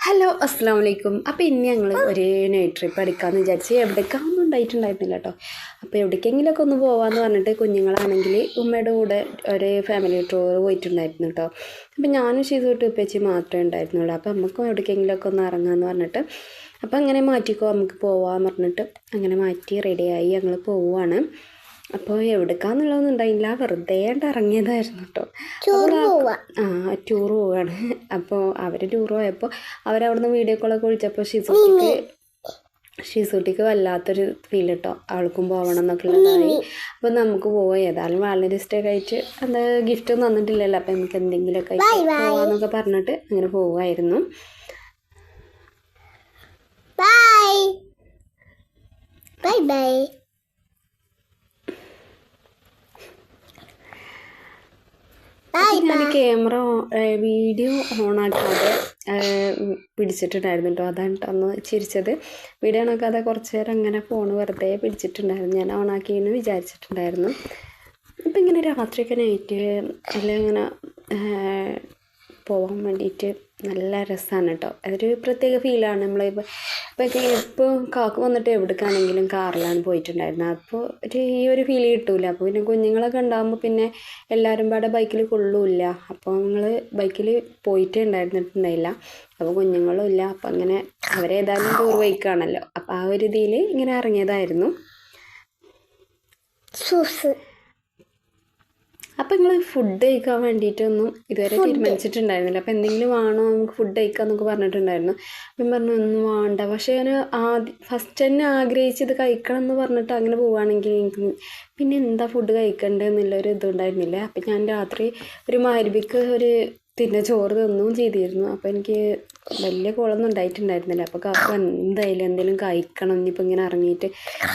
Hello അസ്സാം വലൈക്കും അപ്പോൾ ഇനി ഞങ്ങൾ ഒരേ നൈറ്റ് ട്രിപ്പ് അടിക്കാമെന്ന് വിചാരിച്ച് എവിടേക്കാണെന്നും ഉണ്ടായിട്ടുണ്ടായിരുന്നില്ല കേട്ടോ അപ്പോൾ എവിടേക്കെങ്കിലുമൊക്കെ ഒന്ന് പോകാമെന്ന് പറഞ്ഞിട്ട് കുഞ്ഞുങ്ങളാണെങ്കിൽ ഉമ്മയുടെ കൂടെ ഒരു ഫാമിലി ടൂർ പോയിട്ടുണ്ടായിരുന്നു കേട്ടോ അപ്പോൾ ഞാനും ചെയ്തോട്ട് ഉപ്പേച്ചി മാത്രമേ ഉണ്ടായിരുന്നുള്ളൂ. അപ്പോൾ നമുക്കും എവിടേക്കെങ്കിലുമൊക്കെ ഒന്ന് ഇറങ്ങാമെന്ന് പറഞ്ഞിട്ട് അപ്പോൾ അങ്ങനെ മാറ്റിക്കോ നമുക്ക് പോവാമെന്ന് പറഞ്ഞിട്ട് അങ്ങനെ മാറ്റി റെഡിയായി ഞങ്ങൾ പോവുകയാണ് അപ്പോൾ എവിടേക്കാന്നുള്ളതൊന്നും ഉണ്ടായില്ല വെറുതെ ആയിട്ട് ഇറങ്ങിയതായിരുന്നു കേട്ടോ ആ ടൂർ പോവാണ്. അപ്പോൾ അവർ ടൂർ പോയപ്പോൾ അവരവിടുന്ന് വീഡിയോ കോളൊക്കെ വിളിച്ചപ്പോൾ ഷിസൂട്ടിക്ക് ഷിസൂട്ടിക്ക് വല്ലാത്തൊരു ഫീൽ കേട്ടോ അവൾക്കും പോകണം എന്നൊക്കെ ഉള്ളതായി. അപ്പോൾ നമുക്ക് പോവാം. ഏതായാലും വാലന്റൈൻസ് ഡേ കഴിച്ച് എന്താ ഗിഫ്റ്റ് ഒന്നും തന്നിട്ടില്ലല്ലോ. അപ്പോൾ നമുക്ക് എന്തെങ്കിലുമൊക്കെ പോവാന്നൊക്കെ പറഞ്ഞിട്ട് അങ്ങനെ പോവായിരുന്നു. Bye bye. ഞാൻ ക്യാമറ വീഡിയോ ഓണാക്കാതെ പിടിച്ചിട്ടുണ്ടായിരുന്നു കേട്ടോ അതാണ് കേട്ടോ അന്ന് ചിരിച്ചത്. വീഡിയോ ഓണാക്കാതെ കുറച്ച് നേരം അങ്ങനെ ഫോൺ വെറുതെ പിടിച്ചിട്ടുണ്ടായിരുന്നു. ഞാൻ ഓണാക്കിയെന്ന് വിചാരിച്ചിട്ടുണ്ടായിരുന്നു. ഇപ്പം ഇങ്ങനെ രാത്രിയൊക്കെ നൈറ്റ് അല്ലെങ്കിൽ ഇങ്ങനെ പോകാൻ വേണ്ടിയിട്ട് നല്ല രസമാണ് കേട്ടോ അതൊരു പ്രത്യേക ഫീലാണ് നമ്മളിപ്പോൾ ഇപ്പോൾ ഇപ്പോൾ കാക്ക് വന്നിട്ട് എവിടേക്കാണെങ്കിലും കാറിലാണ് പോയിട്ടുണ്ടായിരുന്നത് അപ്പോൾ ഒരു ഈ ഒരു ഫീൽ കിട്ടൂല. അപ്പോൾ പിന്നെ കുഞ്ഞുങ്ങളൊക്കെ ഉണ്ടാകുമ്പോൾ പിന്നെ എല്ലാവരും പാടെ ബൈക്കിൽ കൊള്ളൂല്ല. അപ്പോൾ ഞങ്ങൾ ബൈക്കിൽ പോയിട്ടേ ഉണ്ടായിരുന്നിട്ടുണ്ടായില്ല. അപ്പോൾ കുഞ്ഞുങ്ങളും ഇല്ല. അപ്പോൾ അങ്ങനെ അവരേതായാലും ടൂർ ബൈക്കാണല്ലോ അപ്പോൾ ആ ഒരു ഇതിൽ ഇങ്ങനെ ഇറങ്ങിയതായിരുന്നു. Sus. അപ്പം നിങ്ങൾ ഫുഡ് കഴിക്കാൻ വേണ്ടിയിട്ടൊന്നും ഇതുവരെ തീരുമാനിച്ചിട്ടുണ്ടായിരുന്നില്ല. അപ്പോൾ എന്തെങ്കിലും വേണോ നമുക്ക് ഫുഡ് കഴിക്കാമെന്നൊക്കെ പറഞ്ഞിട്ടുണ്ടായിരുന്നു. അപ്പം പറഞ്ഞു ഒന്നും വേണ്ട. പക്ഷേ ഞാൻ ആദ്യം ഫസ്റ്റ് തന്നെ ആഗ്രഹിച്ചത് കഴിക്കണം എന്ന് പറഞ്ഞിട്ട് അങ്ങനെ പോവുകയാണെങ്കിൽ എനിക്ക് പിന്നെ എന്താ ഫുഡ് കഴിക്കണ്ടെന്നുള്ളൊരു ഇതുണ്ടായിരുന്നില്ല. അപ്പം ഞാൻ രാത്രി ഒരു മരുബിക്ക് ഒരു പിന്നെ ചോറ് തിന്നും ചെയ്തിരുന്നു. അപ്പോൾ എനിക്ക് വലിയ കോളൊന്നും ഉണ്ടായിട്ടുണ്ടായിരുന്നില്ല. അപ്പോൾ കാക്ക എന്തായാലും എന്തെങ്കിലും കഴിക്കണം. ഇനിയിപ്പോൾ ഇങ്ങനെ ഇറങ്ങിയിട്ട്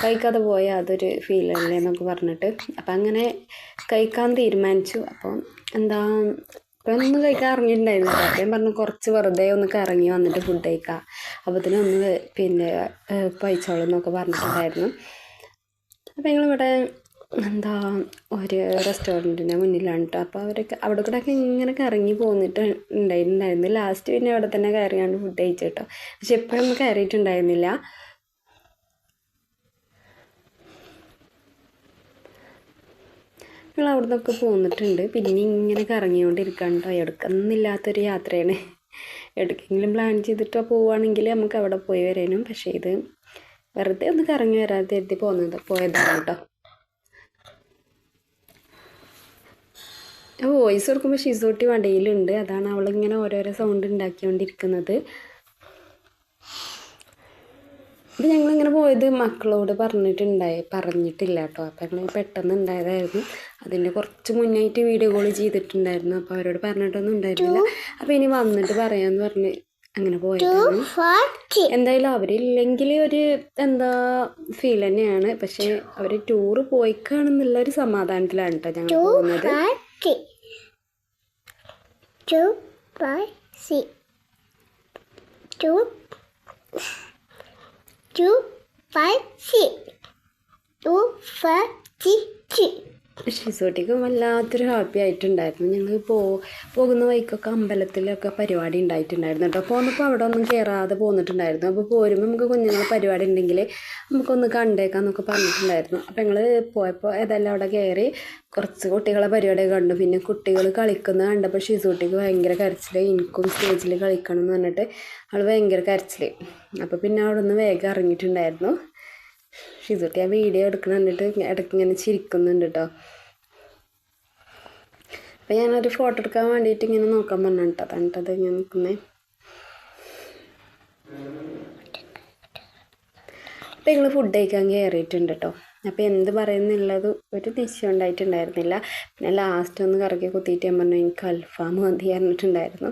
കഴിക്കാതെ പോയാൽ അതൊരു ഫീലല്ലേ എന്നൊക്കെ പറഞ്ഞിട്ട് അപ്പം അങ്ങനെ കഴിക്കാൻ തീരുമാനിച്ചു. അപ്പം എന്താ ഇപ്പം ഒന്നും കഴിക്കാൻ ഇറങ്ങിയിട്ടുണ്ടായിരുന്നില്ല. ഞാൻ പറഞ്ഞു കുറച്ച് വെറുതെ ഒന്ന് കറങ്ങി വന്നിട്ട് ഫുഡ് കഴിക്കാം. അപ്പത്തിന് ഒന്ന് പിന്നെ കഴിച്ചോളൂ എന്നൊക്കെ പറഞ്ഞിട്ടുണ്ടായിരുന്നു. അപ്പം ഞങ്ങളിവിടെ എന്താ ഒരു റെസ്റ്റോറന്റിന്റെ മുന്നിലാണ് കേട്ടോ അപ്പോൾ അവരൊക്കെ അവിടെ കൂടെ ഒക്കെ ഇങ്ങനെ കറങ്ങി പോന്നിട്ട് ഉണ്ടായിട്ടുണ്ടായിരുന്നു ലാസ്റ്റ് പിന്നെ അവിടെ തന്നെ കയറിയാണ്ട് ഫുഡ് കഴിച്ചു കേട്ടോ പക്ഷെ എപ്പോഴൊന്നും കയറിയിട്ടുണ്ടായിരുന്നില്ല. ഞങ്ങൾ അവിടെ നിന്നൊക്കെ പോന്നിട്ടുണ്ട്. പിന്നെ ഇങ്ങനെ കറങ്ങിക്കൊണ്ടിരിക്കുകയാണ് കേട്ടോ എടുക്കുന്നില്ലാത്തൊരു യാത്രയാണ്. എവിടേക്കെങ്കിലും പ്ലാൻ ചെയ്തിട്ടോ പോവുകയാണെങ്കിൽ നമുക്ക് അവിടെ പോയി വരാനും. പക്ഷേ ഇത് വെറുതെ ഒന്ന് കറങ്ങി വരാതെ എഴുതി പോകുന്നത് പോയതാണ് കേട്ടോ വോയിസ് കൊടുക്കുമ്പോൾ ഷിസോട്ടി വടയിലുണ്ട്. അതാണ് അവളിങ്ങനെ ഓരോരോ സൗണ്ട് ഉണ്ടാക്കിക്കൊണ്ടിരിക്കുന്നത് അപ്പം ഞങ്ങളിങ്ങനെ പോയത് മക്കളോട് പറഞ്ഞിട്ടുണ്ടായി പറഞ്ഞിട്ടില്ല കേട്ടോ അപ്പം ഞങ്ങൾ പെട്ടെന്ന് ഉണ്ടായതായിരുന്നു അതിന്റെ കുറച്ച് മുന്നായിട്ട് വീഡിയോ കോൾ ചെയ്തിട്ടുണ്ടായിരുന്നു. അപ്പോൾ അവരോട് പറഞ്ഞിട്ടൊന്നും ഉണ്ടായിരുന്നില്ല. അപ്പോൾ ഇനി വന്നിട്ട് പറയാമെന്ന് പറഞ്ഞ് അങ്ങനെ പോയതാണ്. എന്തായാലും അവരില്ലെങ്കിൽ ഒരു എന്താ ഫീൽ തന്നെയാണ്. പക്ഷേ അവർ ടൂറ് പോയിക്കാണെന്നുള്ള ഒരു സമാധാനത്തിലാണ് കേട്ടോ ഞങ്ങൾ പോകുന്നത്. 2 by 6. 2, 2 by 6. 2 by 6. ഷിസോട്ടിക്ക് വല്ലാത്തൊരു ഹാപ്പി ആയിട്ടുണ്ടായിരുന്നു. ഞങ്ങൾ പോ പോകുന്ന വഴിക്കൊക്കെ അമ്പലത്തിലൊക്കെ പരിപാടി ഉണ്ടായിട്ടുണ്ടായിരുന്നു കേട്ടോ. പോന്നപ്പോൾ അവിടെ ഒന്നും കയറാതെ പോന്നിട്ടുണ്ടായിരുന്നു. അപ്പോൾ പോരുമ്പോൾ നമുക്ക് കുഞ്ഞുങ്ങളെ പരിപാടി ഉണ്ടെങ്കിൽ നമുക്കൊന്ന് കണ്ടേക്കാന്നൊക്കെ പറഞ്ഞിട്ടുണ്ടായിരുന്നു. അപ്പോൾ ഞങ്ങൾ പോയപ്പോൾ ഏതായാലും അവിടെ കയറി കുറച്ച് കുട്ടികളെ പരിപാടി കണ്ടു. പിന്നെ കുട്ടികൾ കളിക്കുന്നത് കണ്ടപ്പോൾ ഷിസൂട്ടിക്ക് ഭയങ്കര കരച്ചിൽ എനിക്കും സ്റ്റേജിൽ കളിക്കണം എന്ന് പറഞ്ഞിട്ട് അവൾ ഭയങ്കര കരച്ചിൽ അപ്പോൾ പിന്നെ അവിടെ നിന്ന് വേഗം ഇറങ്ങിയിട്ടുണ്ടായിരുന്നു. ഷിസുട്ടി ആ വീഡിയോ എടുക്കണ കണ്ടിട്ട് ഇടയ്ക്ക് ഇങ്ങനെ ചിരിക്കുന്നുണ്ട് കേട്ടോ അപ്പം ഞാനൊരു ഫോട്ടോ എടുക്കാൻ വേണ്ടിയിട്ട് ഇങ്ങനെ നോക്കാൻ പറഞ്ഞു കേട്ടോ അത് ഇങ്ങനെ നിൽക്കുന്നേ അപ്പം ഞങ്ങൾ ഫുഡ് കഴിക്കാൻ കയറിയിട്ടുണ്ട് കേട്ടോ അപ്പോൾ എന്ത് പറയുന്നുള്ളത് ഒരു നിശ്ചയം ഉണ്ടായിട്ടുണ്ടായിരുന്നില്ല. പിന്നെ ലാസ്റ്റ് ഒന്ന് കറക്കി കുത്തിയിട്ട് ഞാൻ പറഞ്ഞു എനിക്ക് അൽഫാം മന്തി പറഞ്ഞിട്ടുണ്ടായിരുന്നു.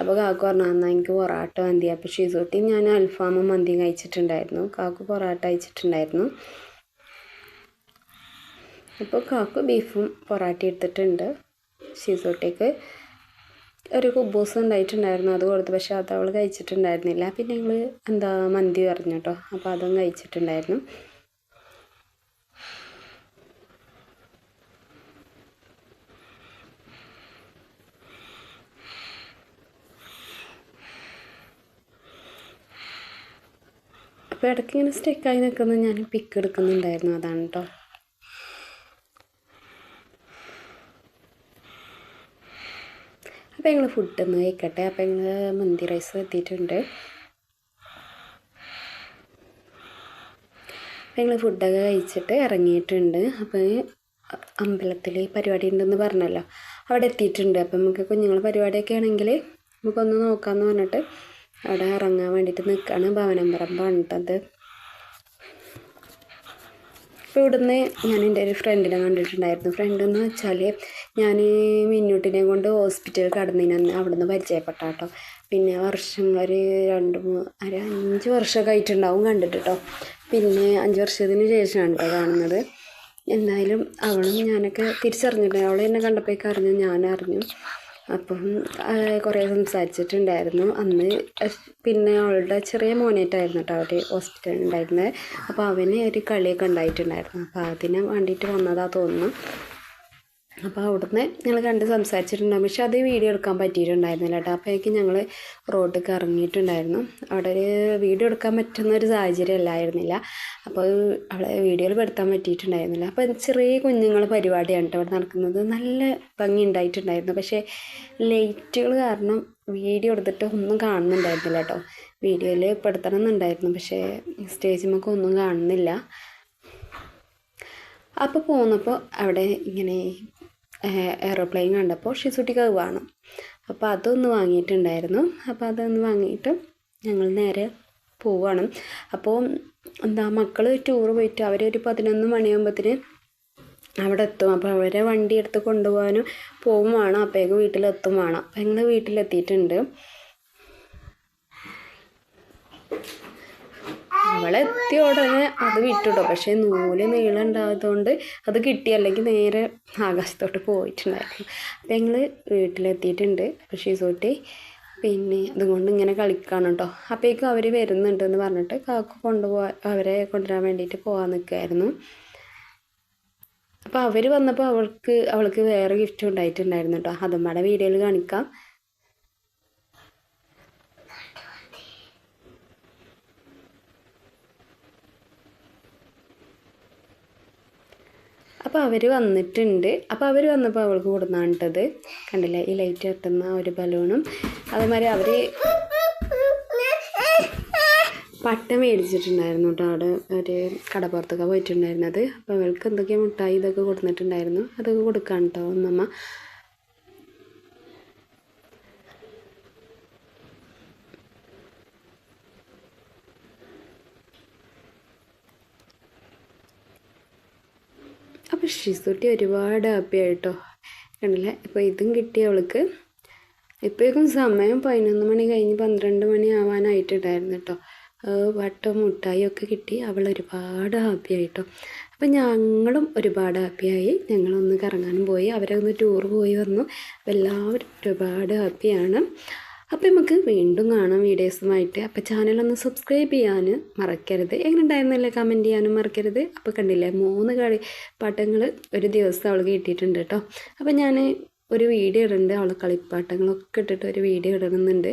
അപ്പോൾ കാക്കു പറഞ്ഞു എന്നാൽ എനിക്ക് പൊറാട്ട മന്തി അപ്പോൾ ഷീസൂട്ടി ഞാൻ അൽഫാമും മന്തി കഴിച്ചിട്ടുണ്ടായിരുന്നു. കാക്കു പൊറാട്ട കഴിച്ചിട്ടുണ്ടായിരുന്നു. അപ്പോൾ കാക്കു ബീഫും പൊറാട്ട എടുത്തിട്ടുണ്ട് ഷീസൂട്ടിക്ക്. ഒരു കുബൂസ് ഉണ്ടായിട്ടുണ്ടായിരുന്നു അത് കൊടുത്തു. പക്ഷേ അത് അവൾ കഴിച്ചിട്ടുണ്ടായിരുന്നില്ല. പിന്നെ ഞങ്ങൾ എന്താ മന്തി പറഞ്ഞു കേട്ടോ. അപ്പോൾ അതും കഴിച്ചിട്ടുണ്ടായിരുന്നു. അപ്പോൾ ഇടയ്ക്ക് ഇങ്ങനെ സ്റ്റെക്കായി നിൽക്കുന്നത് ഞാൻ പിക്ക് എടുക്കുന്നുണ്ടായിരുന്നു. അതാണ് കേട്ടോ അപ്പോൾ ഞങ്ങൾ ഫുഡ് ഒന്ന് കഴിക്കട്ടെ. അപ്പോൾ ഞങ്ങൾ മന്തി റൈസ് എത്തിയിട്ടുണ്ട്. അപ്പോൾ ഞങ്ങൾ ഫുഡൊക്കെ കഴിച്ചിട്ട് ഇറങ്ങിയിട്ടുണ്ട്. അപ്പോൾ അമ്പലത്തിൽ പരിപാടി ഉണ്ടെന്ന് പറഞ്ഞല്ലോ. അവിടെ എത്തിയിട്ടുണ്ട്. അപ്പം നമുക്ക് കുഞ്ഞുങ്ങൾ പരിപാടിയൊക്കെ ആണെങ്കിൽ നമുക്കൊന്ന് നോക്കാമെന്ന് പറഞ്ഞിട്ട് അവിടെ ഇറങ്ങാൻ വേണ്ടിയിട്ട് നിൽക്കുകയാണ് ഭവനം പറമ്പാണ് കേട്ടത് അപ്പോൾ ഇവിടുന്ന് ഞാൻ എന്റെ ഒരു ഫ്രണ്ടിനെ കണ്ടിട്ടുണ്ടായിരുന്നു. ഫ്രണ്ട് എന്ന് വെച്ചാൽ ഞാൻ മിന്നൂട്ടിനെ കൊണ്ട് ഹോസ്പിറ്റൽ കടന്നതിന് അവിടുന്ന് പരിചയപ്പെട്ട കേട്ടോ പിന്നെ വർഷങ്ങൾ ഒരു രണ്ട് ഒരു അഞ്ച് വർഷമൊക്കെ ആയിട്ടുണ്ടാവും കണ്ടിട്ട് കേട്ടോ പിന്നെ അഞ്ച് വർഷത്തിന് ശേഷമാണ് കേട്ടോ കാണുന്നത്. എന്തായാലും അവളും ഞാനൊക്കെ തിരിച്ചറിഞ്ഞിട്ടുണ്ട് അവൾ എന്നെ അറിഞ്ഞു ഞാൻ അറിഞ്ഞു അപ്പം കുറേ സംസാരിച്ചിട്ടുണ്ടായിരുന്നു. അന്ന് പിന്നെ അവളുടെ ചെറിയ മോനേറ്റായിരുന്നു കേട്ടോ അവർ ഹോസ്പിറ്റലിൽ ഉണ്ടായിരുന്നത്. അപ്പോൾ അവന് ഒരു കളിയൊക്കെ ഉണ്ടായിട്ടുണ്ടായിരുന്നു. അപ്പോൾ അതിന് വേണ്ടിയിട്ട് വന്നതാ തോന്നുന്നു. അപ്പോൾ അവിടുന്ന് ഞങ്ങൾ കണ്ട് സംസാരിച്ചിട്ടുണ്ടായിരുന്നു. പക്ഷെ അത് വീഡിയോ എടുക്കാൻ പറ്റിയിട്ടുണ്ടായിരുന്നില്ല കേട്ടോ. അപ്പോഴേക്കും ഞങ്ങൾ റോഡിലേക്ക് ഇറങ്ങിയിട്ടുണ്ടായിരുന്നു. അവിടെ ഒരു വീഡിയോ എടുക്കാൻ പറ്റുന്ന ഒരു സാഹചര്യം അല്ലായിരുന്നില്ല. അപ്പോൾ അവിടെ വീഡിയോയിൽ പെടുത്താൻ പറ്റിയിട്ടുണ്ടായിരുന്നില്ല. അപ്പോൾ ചെറിയ കുഞ്ഞുങ്ങൾ പരിപാടിയാണ് കേട്ടോ അവിടെ നടക്കുന്നത്. നല്ല ഭംഗി ഉണ്ടായിട്ടുണ്ടായിരുന്നു. പക്ഷേ ലൈറ്റുകൾ കാരണം വീഡിയോ എടുത്തിട്ട് ഒന്നും കാണുന്നുണ്ടായിരുന്നില്ല കേട്ടോ. വീഡിയോയിൽ പെടുത്തണം എന്നുണ്ടായിരുന്നു പക്ഷേ സ്റ്റേജിമൊക്കെ ഒന്നും കാണുന്നില്ല. അപ്പോൾ പോന്നപ്പോൾ അവിടെ ഇങ്ങനെ എയറോപ്ലെയിൻ കണ്ടപ്പോൾ ഷിസുട്ടിക്ക് അത് വേണം. അപ്പോൾ അതൊന്ന് വാങ്ങിയിട്ടുണ്ടായിരുന്നു. അപ്പോൾ അതൊന്ന് വാങ്ങിയിട്ട് ഞങ്ങൾ നേരെ പോവുകയാണ് അപ്പോൾ എന്താ മക്കൾ ടൂർ പോയിട്ട് അവരൊരു പതിനൊന്ന് മണിയാകുമ്പോഴത്തേന് അവിടെ എത്തും. അപ്പോൾ അവരെ വണ്ടി എടുത്ത് കൊണ്ടുപോകാനും പോവും വേണം അപ്പോഴേക്ക് വീട്ടിലെത്തും വേണം. അപ്പം ഞങ്ങൾ വീട്ടിലെത്തിയിട്ടുണ്ട്. അവളെത്തിയ ഉടനെ അത് വിട്ടുട്ടോ പക്ഷേ നൂൽ നീളം ഉണ്ടായതുകൊണ്ട് അത് കിട്ടി അല്ലെങ്കിൽ നേരെ ആകാശത്തോട്ട് പോയിട്ടുണ്ടായിരുന്നു. അപ്പം ഞങ്ങൾ വീട്ടിലെത്തിയിട്ടുണ്ട്. ഷീസൂട്ടി പിന്നെ അതുകൊണ്ട് ഇങ്ങനെ കളിക്കാണ് കേട്ടോ. അപ്പോഴേക്കും അവർ വരുന്നുണ്ട് എന്ന് പറഞ്ഞിട്ട് കാക്ക കൊണ്ടുപോകാൻ അവരെ കൊണ്ടുവരാൻ വേണ്ടിയിട്ട് പോകാൻ നിൽക്കുമായിരുന്നു അപ്പോൾ അവർ വന്നപ്പോൾ അവൾക്ക് അവൾക്ക് വേറെ ഗിഫ്റ്റ് ഉണ്ടായിട്ടുണ്ടായിരുന്നു കേട്ടോ. അതുമ്മയുടെ വീഡിയോയിൽ കാണിക്കാം. അപ്പോൾ അവർ വന്നിട്ടുണ്ട്. അപ്പോൾ അവർ വന്നപ്പോൾ അവൾക്ക് കൊടുന്നാണിട്ടത്. കണ്ടില്ലേ? ഈ ലൈറ്റ് കത്തുന്ന ഒരു ബലൂണും അതേമാതിരി അവർ പട്ട മേടിച്ചിട്ടുണ്ടായിരുന്നു കേട്ടോ. അവിടെ ഒരു കടപ്പുറത്തൊക്കെ പോയിട്ടുണ്ടായിരുന്നത്. അപ്പോൾ അവൾക്ക് എന്തൊക്കെയോ മിഠായി ഇതൊക്കെ കൊടുത്തിട്ടുണ്ടായിരുന്നു അതൊക്കെ കൊടുക്കാൻ കേട്ടോ ഒന്നമ്മ ഷിസുട്ടി ഒരുപാട് ഹാപ്പി ആയിട്ടോ. കണ്ടില്ലേ? അപ്പോൾ ഇതും കിട്ടി അവൾക്ക്. ഇപ്പോഴേക്കും സമയം പതിനൊന്ന് മണി കഴിഞ്ഞ് പന്ത്രണ്ട് മണി ആവാനായിട്ടുണ്ടായിരുന്നു കേട്ടോ. വട്ടം മുട്ടായി ഒക്കെ കിട്ടി. അവൾ ഒരുപാട് ഹാപ്പി ആയിട്ടോ. അപ്പം ഞങ്ങളും ഒരുപാട് ഹാപ്പിയായി ഞങ്ങളൊന്ന് കറങ്ങാനും പോയി. അവരൊന്ന് ടൂർ പോയി വന്നു. എല്ലാവരും ഒരുപാട് ഹാപ്പിയാണ് അപ്പോൾ നമുക്ക് വീണ്ടും കാണാം വീഡിയോസുമായിട്ട്. അപ്പോൾ ചാനലൊന്ന് സബ്സ്ക്രൈബ് ചെയ്യാൻ മറക്കരുത്. എങ്ങനെ ഉണ്ടായിരുന്നല്ലേ കമന്റ് ചെയ്യാനും മറക്കരുത്. അപ്പോൾ കണ്ടില്ലേ മൂന്ന് കളി പാട്ടങ്ങൾ ഒരു ദിവസം അവൾക്ക് കിട്ടിയിട്ടുണ്ട് കേട്ടോ. അപ്പോൾ ഞാൻ ഒരു വീഡിയോ ഇടുന്നുണ്ട് അവളെ കളിപ്പാട്ടങ്ങളൊക്കെ ഇട്ടിട്ട് ഒരു വീഡിയോ ഇടുന്നുണ്ട്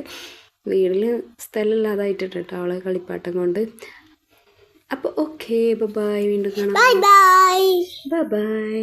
വീട്ടിൽ സ്ഥലമില്ലാതായിട്ടിട്ട് കേട്ടോ അവളെ കളിപ്പാട്ടം കൊണ്ട്. അപ്പോൾ ഓക്കെ ബൈ വീണ്ടും കാണാം. Bye bye